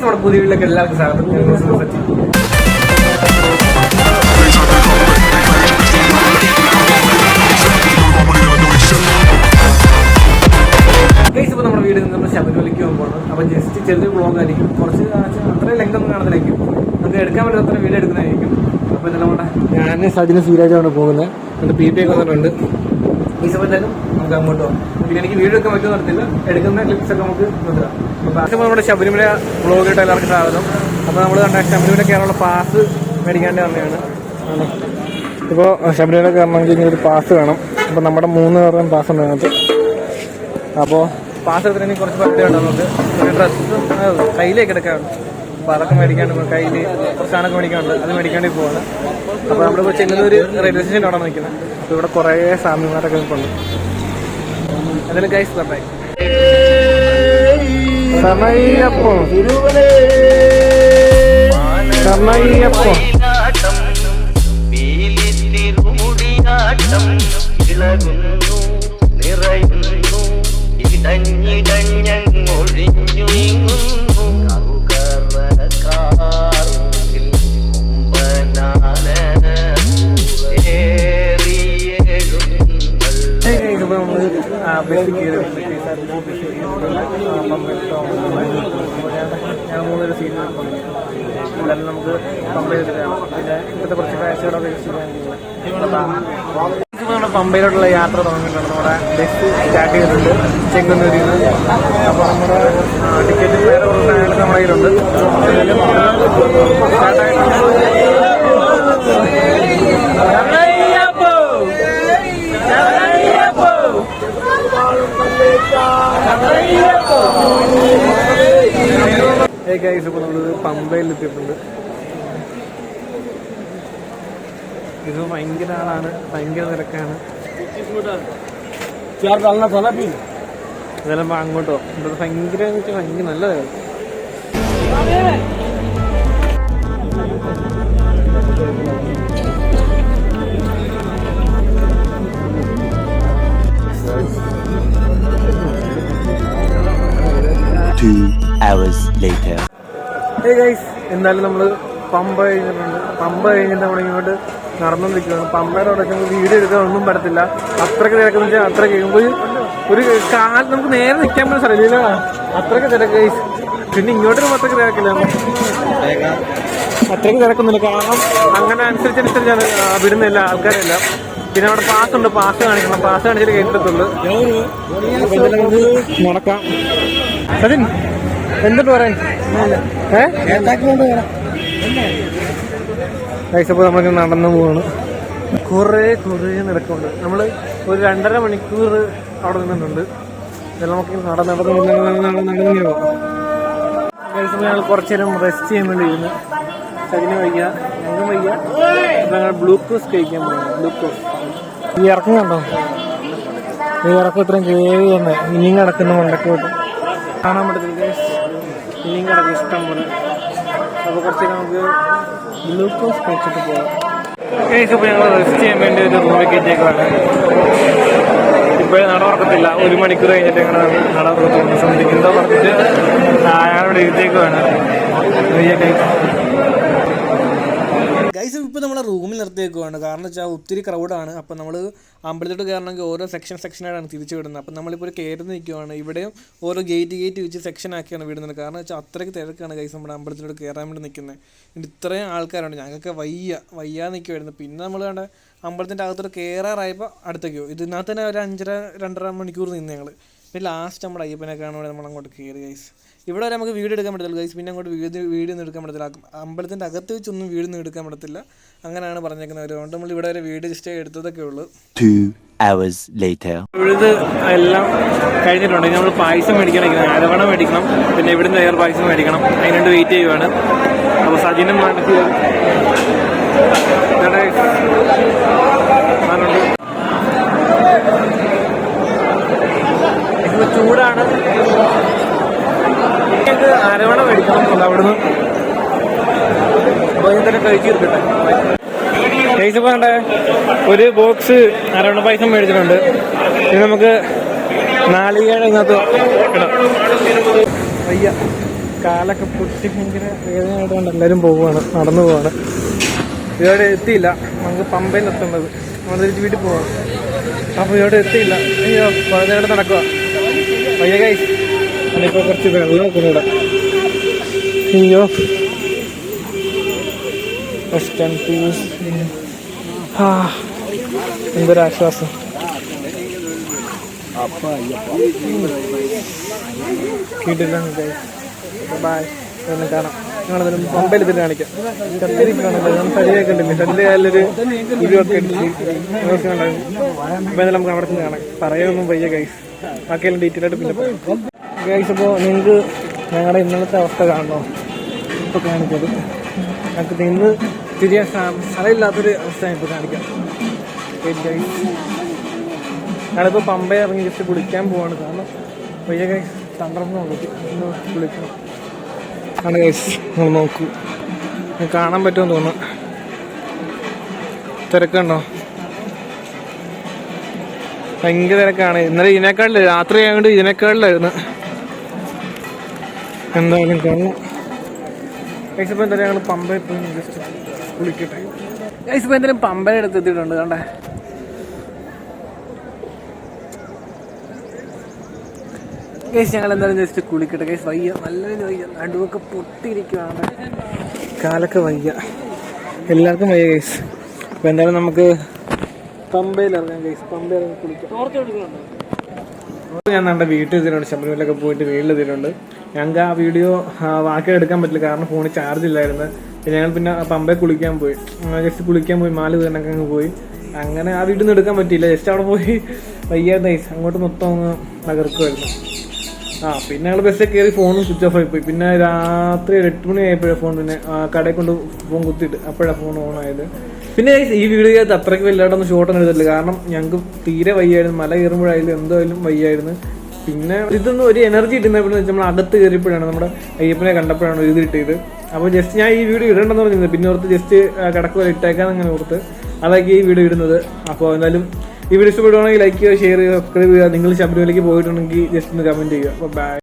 നമ്മുടെ പുതിയ വീട്ടിലേക്ക് എല്ലാവർക്കും സ്വാഗതം. ഞാൻ സജിനും സീരാജാണ് പോകുന്നത് എന്നിട്ട് പി പി ഒക്കെ വന്നിട്ടുണ്ട്. ഈ സമയത്തേക്കും നമുക്ക് അങ്ങോട്ട് പോകാം പിന്നെ എനിക്ക് വീഡിയോ ഒക്കെ മറ്റും നടത്തില്ല എടുക്കുന്ന ക്ലിപ്സ് ഒക്കെ നമുക്ക് നോക്കാം അപ്പോൾ നമ്മുടെ ശബരിമല വ്ളോഗായിട്ട് എല്ലാവർക്കും സ്വാഗതം. അപ്പോൾ നമ്മൾ കണ്ട ശബരിമല കയറാനുള്ള പാസ് മേടിക്കാണ്ട് വന്നതാണ്. ഇപ്പോൾ ശബരിമല കയറണമെങ്കിൽ ഇങ്ങനെ ഒരു പാസ് വേണം. അപ്പോൾ നമ്മുടെ മൂന്ന് പേരുടെയും പാസ് ഉണ്ട് അതിനകത്ത്. അപ്പോൾ പാസ് എടുത്തിന് കുറച്ച് പരിപാടി ഉണ്ട് നമുക്ക്. ഒരു ഡ്രസ്സും കയ്യിലേക്ക് എടുക്കാറുണ്ട് അപ്പോൾ അതൊക്കെ മേടിക്കാണ്ട് കയ്യിൽ കുറച്ച് സാധനമൊക്കെ മേടിക്കാനുണ്ട്. അത് മേടിക്കാണ്ടി പോവാണ്. അപ്പോൾ നമ്മളിപ്പോൾ ഒരു റെയിൽവേ സ്റ്റേഷൻ അവിടെ നിൽക്കുന്നത് അപ്പോൾ ഇവിടെ കുറേ സ്വാമിമാരൊക്കെ നിൽപ്പുണ്ട്. അതിൽ ഗൈസ് തന്നെ സമയപ്പം. സമയപ്പം. ഇളകുന്നു നിറയുന്നു നീങ്ങുന്നു. കൊമ്പനാന കാഴ്ചകളൊക്കെ നമ്മുടെ പമ്പയിലോട്ടുള്ള യാത്ര തുടങ്ങിയിട്ടുണ്ട്. നമ്മുടെ ബസ് സ്റ്റാർട്ട് ചെയ്തിട്ടുണ്ട്. ചെങ്ങന്നൂരിൽ നിന്ന് അപ്പോൾ നമ്മുടെ ടിക്കറ്റ് വേറെ നമ്മുടെ കയ്യിലുണ്ട്. ഗൈസ് ഇപ്പോൾ നമ്മൾ പമ്പയിൽ എത്തിയിട്ടുണ്ട് ഇത് ഭയങ്കര ആളാണ് ഭയങ്കര തിരക്കാണ് ഇതെല്ലാം അങ്ങോട്ടോ ഇവിടെ ഭയങ്കര ഭയങ്കര നല്ലതായിരുന്നു. Two hours later. Hey guys എന്തായാലും നമ്മൾ പമ്പ കഴിഞ്ഞിട്ടുണ്ട്. പമ്പ കഴിഞ്ഞിട്ട് നമ്മൾ ഇങ്ങോട്ട് നടന്നുകൊണ്ടിരിക്കുകയാണ് പമ്പയുടെ അവിടെ നമുക്ക് വീഡിയോ എടുക്കാൻ ഒന്നും പറ്റത്തില്ല. അത്രയ്ക്ക് തിരക്കെന്ന് വെച്ചാൽ അത്ര കഴിയുമ്പോൾ ഒരു കാൽ നമുക്ക് നേരെ നിൽക്കാൻ പോലും സ്ഥലമില്ല അത്രയ്ക്ക് തിരക്ക് ഗൈസ് പിന്നെ ഇങ്ങോട്ടൊരു അത്രയ്ക്ക് തിരക്കില്ല. അത്രയ്ക്ക് തിരക്കൊന്നുമില്ല. കാരണം അങ്ങനെ അനുസരിച്ചനുസരിച്ചാണ് ആ, വിടുന്നില്ല. ആൾക്കാരില്ല. പിന്നെ അവിടെ പാസ് ഉണ്ട്. പാസ് കാണിക്കണം. പാസ് കാണിച്ചിട്ട് കേട്ടിട്ടുള്ളൂ നടക്കാം സജിൻ എന്തിട്ട് പറയാൻ? കഴിച്ചപ്പോൾ നമ്മളിങ്ങനെ നടന്നു പോവാണ്. കുറേ കുറേ നടക്കുന്നുണ്ട്. നമ്മൾ ഒരു രണ്ടര മണിക്കൂർ അവിടെ നിന്നിട്ടുണ്ട്. നമുക്ക് നടന്ന് നടന്നു നടന്ന് ഞങ്ങൾ കുറച്ച് നേരം റെസ്റ്റ് ചെയ്യാൻ വേണ്ടി ഇരുന്ന്. സജിന് വയ്യ ഞങ്ങൾ വയ്യ. ഞങ്ങൾ ഗ്ലൂക്കോസ് കഴിക്കാൻ പോകുന്നു ഗ്ലൂക്കോസ് ഈ ഇറക്കം കണ്ടോ? ഈ ഇറക്കം ഇത്രയും കേറി തന്നെ. ഇനിയും കിടക്കുന്ന കൊണ്ടൊക്കെ കാണാൻ പറ്റത്തില്ല. ഇഷ്ടം പോലെ. അപ്പോൾ കുറച്ച് നമുക്ക് ഗ്ലൂക്കോസ് കഴിച്ചിട്ട് പോകാം ഇപ്പോൾ ഞങ്ങൾ റെസ്റ്റ് ചെയ്യാൻ വേണ്ടി ഒരു റൂമിൽ കയറ്റിയേക്കാണ് ഇപ്പോഴും നട ഉറക്കത്തില്ല. ഒരു മണിക്കൂർ കഴിഞ്ഞിട്ട് ഞങ്ങൾ നട ഉറക്കത്തുള്ളൂ സംതിങ് എന്തോ പറഞ്ഞിട്ട് അയാളോട് ഇരുത്തേക്കുവാണ് ഗൈസ് ഇപ്പോൾ നമ്മളെ റൂമിൽ നിർത്തിയേക്കുവാണ് കാരണം വെച്ചാൽ ഒത്തിരി ക്രൗഡാണ് അപ്പോൾ നമ്മൾ അമ്പലത്തോട്ട് കയറണമെങ്കിൽ ഓരോ സെക്ഷൻ സെക്ഷനായിട്ടാണ് തിരിച്ചു വിടുന്നത്. അപ്പോൾ നമ്മളിപ്പോൾ കയറി നിൽക്കുവാണ് ഇവിടെയും ഓരോ ഗേറ്റ് ഗേറ്റ് വെച്ച് സെക്ഷൻ ആക്കിയാണ് വിടുന്നത്. കാരണം വെച്ചാൽ അത്രയ്ക്ക് തിരക്കാണ് കൈസ് നമ്മുടെ അമ്പലത്തിലോട്ട് കയറാൻ വേണ്ടി നിൽക്കുന്നത് ഇത്രയും ആൾക്കാരുണ്ട് ഞങ്ങൾക്ക് വയ്യ. വയ്യാതെ നിൽക്കുമായിരുന്നു പിന്നെ നമ്മൾ കണ്ട അമ്പലത്തിന്റെ അകത്തോട്ട് കയറാറായപ്പോൾ അടുത്തേക്കോ ഇതിനകത്ത് തന്നെ ഒരു അഞ്ചര രണ്ടര മണിക്കൂർ നിന്ന് ഞങ്ങൾ പിന്നെ ലാസ്റ്റ് നമ്മുടെ അയ്യപ്പനെ കാണുമ്പോൾ നമ്മൾ അങ്ങോട്ട് കയറി ഗൈസ് ഇവിടെ വരെ നമുക്ക് വീട് എടുക്കാൻ പറ്റത്തില്ല. ഗൈസ് പിന്നെ അങ്ങോട്ട് വീട് വീഡിയോ ഒന്നും എടുക്കാൻ പറ്റത്തില്ല. അമ്പലത്തിന്റെ അകത്ത് വെച്ചൊന്നും വീഡിയോ ഒന്നും എടുക്കാൻ പറ്റത്തില്ല. അങ്ങനെയാണ് പറഞ്ഞേക്കുന്നത് അതുകൊണ്ട് നമ്മൾ ഇവിടെ വരെ വീട് ജസ്റ്റ് എടുത്തതൊക്കെ ഉള്ളൂ. Two hours later. ഇവിടുന്ന് എല്ലാം കഴിഞ്ഞിട്ടുണ്ട്. ഇനി നമ്മൾ പായസം മേടിക്കണം അരവണ മേടിക്കണം. പിന്നെ ഇവിടുന്ന് എയർ പായസം മേടിക്കണം. അതിനുണ്ട് വെയിറ്റ് ചെയ്യുവാണ്. അപ്പോൾ സജിനും ചൂടാണ്. ഞങ്ങൾക്ക് അരവണ മേടിക്കണം അവിടുന്ന്. അപ്പോൾ തന്നെ കഴിച്ചു തീർക്കട്ടെ. കഴിച്ചപ്പോൾ കണ്ടേ ഒരു ബോക്സ് അരവണ പൈസ മേടിച്ചിട്ടുണ്ട്. ഇനി നമുക്ക് നാളികേരം ഇതിനകത്ത് ഇടാം. വയ്യ കാലൊക്കെ പൊട്ടി ഭയങ്കര വേദനയായതുകൊണ്ട് എല്ലാവരും പോവുകയാണ് നടന്നു പോവാണ് ഇവിടെ എത്തിയില്ല. നമുക്ക് പമ്പയിൽ എത്തേണ്ടത്. നമ്മൾ തിരിച്ച് വീട്ടിൽ പോവാം അപ്പോൾ ഇവിടെ എത്തിയില്ല. അയ്യോ പതിനേടെ നടക്കുക വയ്യ കൈ അതിപ്പോൾ കുറച്ച് വെള്ളം കൂടെ അയ്യോ ആ എന്തൊരാശ്വാസം ഇതിന് കാണിക്കാം. ശരിയായി കണ്ടില്ല എന്റെ കാലിലൊരു ഇരുപത്തി അപ്പൊ എന്തായാലും നമുക്ക് അവിടെ നിന്ന് കാണാം. പറയാനൊന്നും വയ്യ കൈസ് ബാക്കിയെല്ലാം ഡീറ്റെയിൽ ആയിട്ട് പിന്നെ ഗൈസ് ഇപ്പോൾ നിങ്ങൾക്ക് ഞങ്ങളുടെ ഇന്നലത്തെ അവസ്ഥ കാണണോ? ഇപ്പോൾ കാണിച്ചത്. ഞങ്ങൾക്ക് നിന്ന് തിരിയാൻ സ്ഥ- സ്ഥലമില്ലാത്തൊരു അവസ്ഥ ഇപ്പോൾ കാണിക്കാം ഞങ്ങളിപ്പോൾ പമ്പ ഇറങ്ങി ജസ്റ്റ് കുളിക്കാൻ പോവാണ്. കാരണം വയ്യ ഗൈസ് തണ്ടർന്ന് ഒന്ന് കുളിക്കണം. ആണ് ഗൈസ് നമ്മൾ നോക്കൂ. കാണാൻ പറ്റുമെന്ന് തോന്നുന്നു. തിരക്കുണ്ടോ? ഭയങ്കര തിരക്കാണ്. ഇന്നലെ ഇതിനേക്കാളില്ല രാത്രി ആയതുകൊണ്ട് ഇതിനേക്കാളിലായിരുന്നു. എന്തായാലും കാണാം. ഐസപ്പം എന്തായാലും ഞങ്ങൾ പമ്പയിൽ പോയി ജസ്റ്റ് കുളിക്കട്ടെ. ഐസപ്പം എന്തായാലും പമ്പയുടെ എടുത്ത് എത്തിയിട്ടുണ്ട് കണ്ടേ? കേസ് ഞങ്ങൾ എന്തായാലും ജസ്റ്റ് കുളിക്കട്ടെ. കേസ് വയ്യ. നല്ലൊരു വയ്യ. നടുവൊക്കെ പൊട്ടിയിരിക്കുകയാണ് കാലൊക്കെ വയ്യ. എല്ലാവർക്കും വയ്യ കേസ് അപ്പോൾ എന്തായാലും നമുക്ക് പമ്പയിൽ ഇറങ്ങാം കേസ് പമ്പയിൽ ഇറങ്ങി കുളിക്കാം ഞാൻ നമ്മുടെ വീട്ടിൽ എത്തിയിട്ടുണ്ട് ശബരിമലയൊക്കെ പോയിട്ട് വീട്ടിൽ എത്തിയിട്ടുണ്ട് ഞങ്ങൾക്ക് ആ വീഡിയോ വാക്കി എടുക്കാൻ പറ്റില്ല. കാരണം ഫോണിൽ ചാർജ് ഇല്ലായിരുന്നു. പിന്നെ ഞങ്ങൾ പിന്നെ പമ്പയിൽ കുളിക്കാൻ പോയി. ജസ്റ്റ് കുളിക്കാൻ പോയി മാൽ വീണൊക്കെ അങ്ങ് പോയി. അങ്ങനെ ആ വീട്ടിൽ നിന്ന് എടുക്കാൻ പറ്റിയില്ല. ജസ്റ്റ് അവിടെ പോയി വയ്യാതെ അങ്ങോട്ട് മൊത്തം അങ്ങ് തകർക്കുമായിരുന്നു ആ പിന്നെ ഞങ്ങൾ ബസ്സിൽ കയറി ഫോണും സ്വിച്ച് ഓഫ് ആയി പോയി പിന്നെ രാത്രി ഒരു എട്ട് മണി ആയപ്പോഴാണ് ഫോൺ പിന്നെ കടയിൽ കൊണ്ട് ഫോൺ കുത്തിയിട്ട് അപ്പോഴാണ് ഫോൺ ഓൺ ആയത്. പിന്നെ ഈ വീഡിയോ അത്രയ്ക്ക് വലുതായിട്ടൊന്നും ഷോട്ടൊന്നും എടുത്തില്ല കാരണം ഞങ്ങൾക്ക് തീരെ വയ്യായിരുന്നു. മല കയറുമ്പോഴായാലും എന്തായാലും വയ്യായിരുന്നു. പിന്നെ ഇതൊന്നും ഒരു എനർജി ഇടുന്ന വെച്ചാൽ നമ്മൾ അടുത്ത് കയറിയപ്പോഴാണ് നമ്മുടെ അയ്യപ്പനെ കണ്ടപ്പോഴാണ് ഇത് കിട്ടിയത് അപ്പോൾ ജസ്റ്റ് ഞാൻ ഈ വീഡിയോ ഇടണ്ടെന്ന് പറഞ്ഞിരുന്നത് പിന്നെ ഓർത്ത് ജസ്റ്റ് കിടക്കുക ഇട്ടേക്കാന്ന് അങ്ങനെ ഓർത്ത് അതൊക്കെ ഈ വീഡിയോ ഇടുന്നത്. അപ്പോൾ എന്തായാലും ഈ വീഡിയോ ഇഷ്ടപ്പെടുവാണെങ്കിൽ ലൈക്ക് ചെയ്യുക ഷെയർ ചെയ്യുക സബ്സ്ക്രൈബ് ചെയ്യുക. നിങ്ങൾ ശബരിമലയ്ക്ക് പോയിട്ടുണ്ടെങ്കിൽ ജസ്റ്റ് ഒന്ന് കമന്റ് ചെയ്യുക. അപ്പോൾ ബൈ